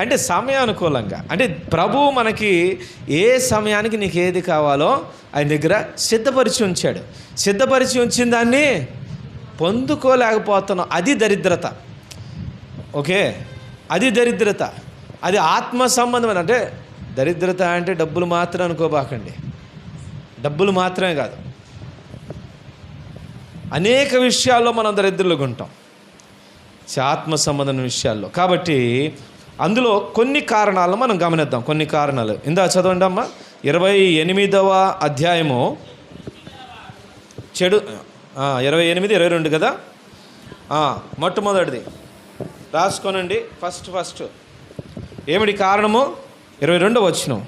అంటే సమయానుకూలంగా. అంటే ప్రభు మనకి ఏ సమయానికి నీకు ఏది కావాలో ఆయన దగ్గర సిద్ధపరిచి ఉంచాడు. సిద్ధపరిచి ఉంచిన దాన్ని పొందుకోలేకపోతున్నాం. అది దరిద్రత. ఓకే? అది దరిద్రత. అది ఆత్మ సంబంధమైన అంటే దరిద్రత అంటే డబ్బులు మాత్రం అనుకోబాకండి. డబ్బులు మాత్రమే కాదు. అనేక విషయాల్లో మనం దరిద్రులుగా ఉంటాం ఆత్మ సంబంధమైన విషయాల్లో. కాబట్టి అందులో కొన్ని కారణాలను మనం గమనిద్దాం. కొన్ని కారణాలు. ఇందా చదవండి అమ్మా. ఇరవై ఎనిమిదవ అధ్యాయము. చెడు ఇరవై ఎనిమిది ఇరవై రెండు కదా? మొట్టమొదటిది. రాసుకోనండి. First first. ఏమిటి కారణము? ఇరవై రెండో వచ్చిన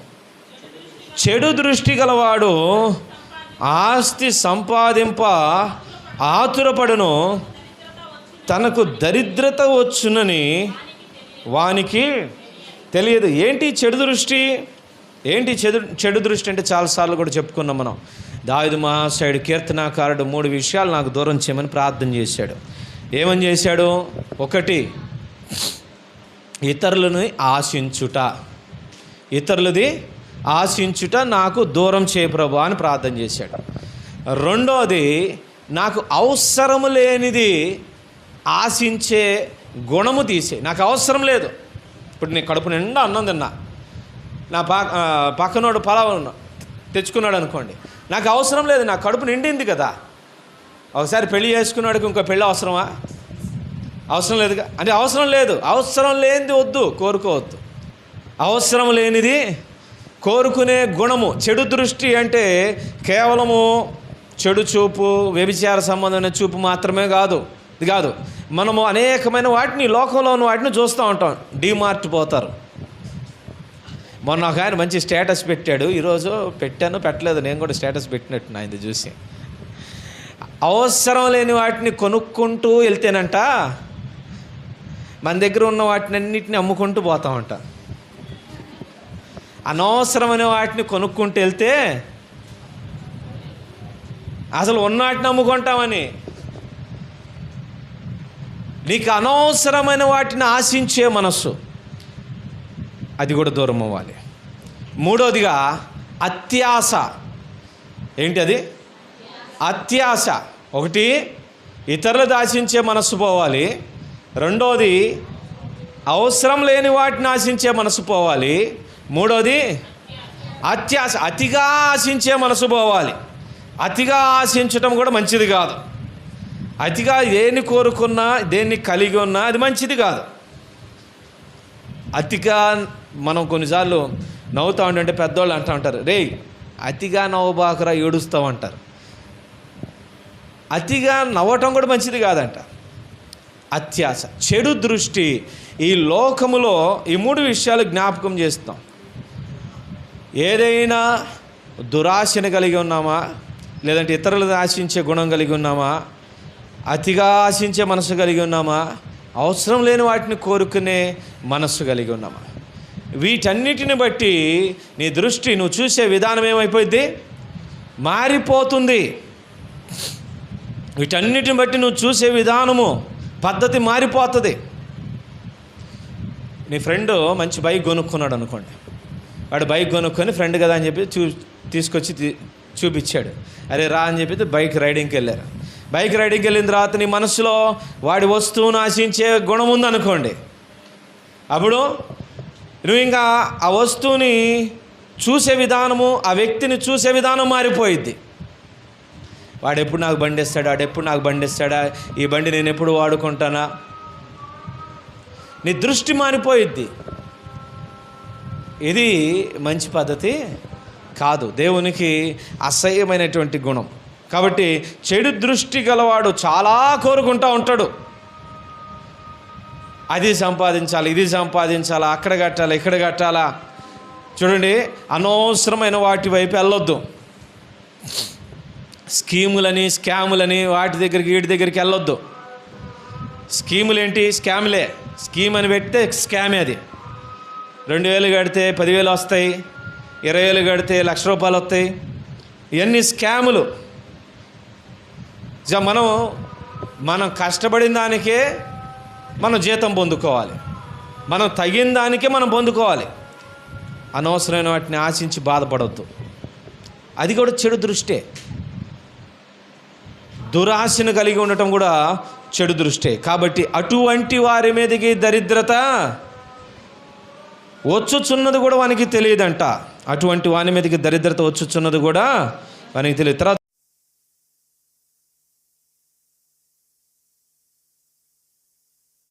చెడు దృష్టి గలవాడు ఆస్తి సంపాదింప ఆతురపడను. తనకు దరిద్రత వచ్చునని వానికి తెలియదు. ఏంటి చెడు దృష్టి? ఏంటి చెడు చెడు దృష్టి అంటే చాలాసార్లు కూడా చెప్పుకున్నాం మనం. దావిదు మహాశయుడు కీర్తనాకారుడు మూడు విషయాలు నాకు దూరం చేయమని ప్రార్థన చేశాడు. ఏమని చేశాడు? ఒకటి ఇతరులను ఆశించుట. ఇతరులది ఆశించుట నాకు దూరం చేయ ప్రభు అని ప్రార్థన చేశాడు. రెండోది నాకు అవసరము లేనిది ఆశించే గుణము తీసే. నాకు అవసరం లేదు. ఇప్పుడు నేను కడుపు నిండా అన్నం తిన్నా. నా పా పక్కనోడు పలావ్ తెచ్చుకున్నాడు అనుకోండి. నాకు అవసరం లేదు నా కడుపు నిండింది కదా. ఒకసారి పెళ్ళి చేసుకున్నాడికి ఇంకో పెళ్ళి అవసరమా? అవసరం లేదుగా. అంటే అవసరం లేదు. అవసరం లేనిది వద్దు కోరుకోవద్దు. అవసరం లేనిది కోరుకునే గుణము. చెడు దృష్టి అంటే కేవలము చెడు చూపు వ్యభిచార సంబంధమైన చూపు మాత్రమే కాదు. ఇది కాదు. మనము అనేకమైన వాటిని లోకంలో ఉన్న వాటిని చూస్తూ ఉంటాం. డీమార్ట్ పోతారు. మొన్న ఒక ఆయన మంచి స్టేటస్ పెట్టాడు. ఈరోజు పెట్టాను పెట్టలేదు. నేను కూడా స్టేటస్ పెట్టినట్టు ఆయన చూసి. అవసరం లేని వాటిని కొనుక్కుంటూ వెళ్తేనంట మన దగ్గర ఉన్న వాటిని అన్నిటిని అమ్ముకుంటూ పోతామంట అనవసరమైన వాటిని కొనుక్కుంటూ వెళ్తే అసలు ఉన్న వాటిని అమ్ముకుంటామని నీకు అనవసరమైన వాటిని ఆశించే మనస్సు. అది కూడా దూరం అవ్వాలి. మూడోదిగా అత్యాశ. ఏంటి అది? అత్యాశ. ఒకటి ఇతరులు ఆశించే మనస్సు పోవాలి. రెండోది అవసరం లేని వాటిని ఆశించే మనసు పోవాలి. మూడోది అత్యాశ. అతిగా ఆశించే మనసు పోవాలి. అతిగా ఆశించటం కూడా మంచిది కాదు. అతిగా దేన్ని కోరుకున్నా దేన్ని కలిగి ఉన్నా అది మంచిది కాదు. అతిగా మనం కొన్నిసార్లు నవ్వుతా ఉంటే పెద్దవాళ్ళు అంటూ ఉంటారు రే అతిగా నవ్వబాకరా ఏడుస్తావు అంటారు అతిగా నవ్వటం కూడా మంచిది కాదంట. అత్యాశ చెడు దృష్టి ఈ లోకములో ఈ మూడు విషయాలు జ్ఞాపకం చేస్తాం. ఏదైనా దురాశను కలిగి ఉన్నామా? లేదంటే ఇతరులను ఆశించే గుణం కలిగి ఉన్నామా? అతిగా ఆశించే మనసు కలిగి ఉన్నామా? అవసరం లేని వాటిని కోరుకునే మనస్సు కలిగి ఉన్నామా? వీటన్నిటిని బట్టి నీ దృష్టి నువ్వు చూసే విధానం ఏమైపోయింది? మారిపోతుంది. వీటన్నిటిని బట్టి నువ్వు చూసే విధానము పద్ధతి మారిపోతుంది. నీ ఫ్రెండ్ మంచి బైక్ కొనుక్కున్నాడు అనుకోండి. వాడు బైక్ కొనుక్కొని ఫ్రెండ్ కదా అని చెప్పి చూ తీసుకొచ్చి తీ- చూపించాడు అరే రా అని చెప్పి బైక్ రైడింగ్కి వెళ్ళారు. బైక్ రైడింగ్కి వెళ్ళిన తర్వాత నీ మనసులో వాడి వస్తువును ఆశించే గుణం ఉందనుకోండి. అప్పుడు నువ్వు ఇంకా ఆ వస్తువుని చూసే విధానము ఆ వ్యక్తిని చూసే విధానం మారిపోయిద్ది. వాడు ఎప్పుడు నాకు బండి ఇస్తాడా ఎప్పుడు నాకు బండి ఇస్తాడా ఈ బండి నేను ఎప్పుడు వాడుకుంటానా? నీ దృష్టి మారిపోయిద్ది. ఇది మంచి పద్ధతి కాదు. దేవునికి అసహ్యమైనటువంటి గుణం. కాబట్టి చెడు దృష్టి గలవాడు చాలా కోరుకుంటూ ఉంటాడు. అది సంపాదించాలి ఇది సంపాదించాలా అక్కడ కట్టాలి ఇక్కడ కట్టాలా. చూడండి అనవసరమైన వాటి వైపు వెళ్ళొద్దు. స్కీములని స్కాములని వాటి దగ్గరికి వీటి దగ్గరికి వెళ్ళొద్దు. స్కీములు ఏంటి స్కామ్లే. స్కీమ్ అని పెడితే స్కామే అది. రెండు వేలు కడితే పదివేలు వస్తాయి ఇరవై వేలు కడితే లక్ష రూపాయలు వస్తాయి. ఇవన్నీ స్కాములు. మనం మనం కష్టపడిన దానికే మనం జీతం పొందుకోవాలి. మనం తగిన దానికే మనం పొందుకోవాలి. అనవసరమైన వాటిని ఆశించి బాధపడవద్దు అది కూడా చెడు దృష్టే. దురాశను కలిగి ఉండటం కూడా చెడు దృష్టే. కాబట్టి అటువంటి వారి మీదకి దరిద్రత వచ్చుచున్నది కూడా వానికి తెలియదంట. అటువంటి వాని మీదకి దరిద్రత వచ్చుచున్నది కూడా వానికి తెలియదు. తర్వాత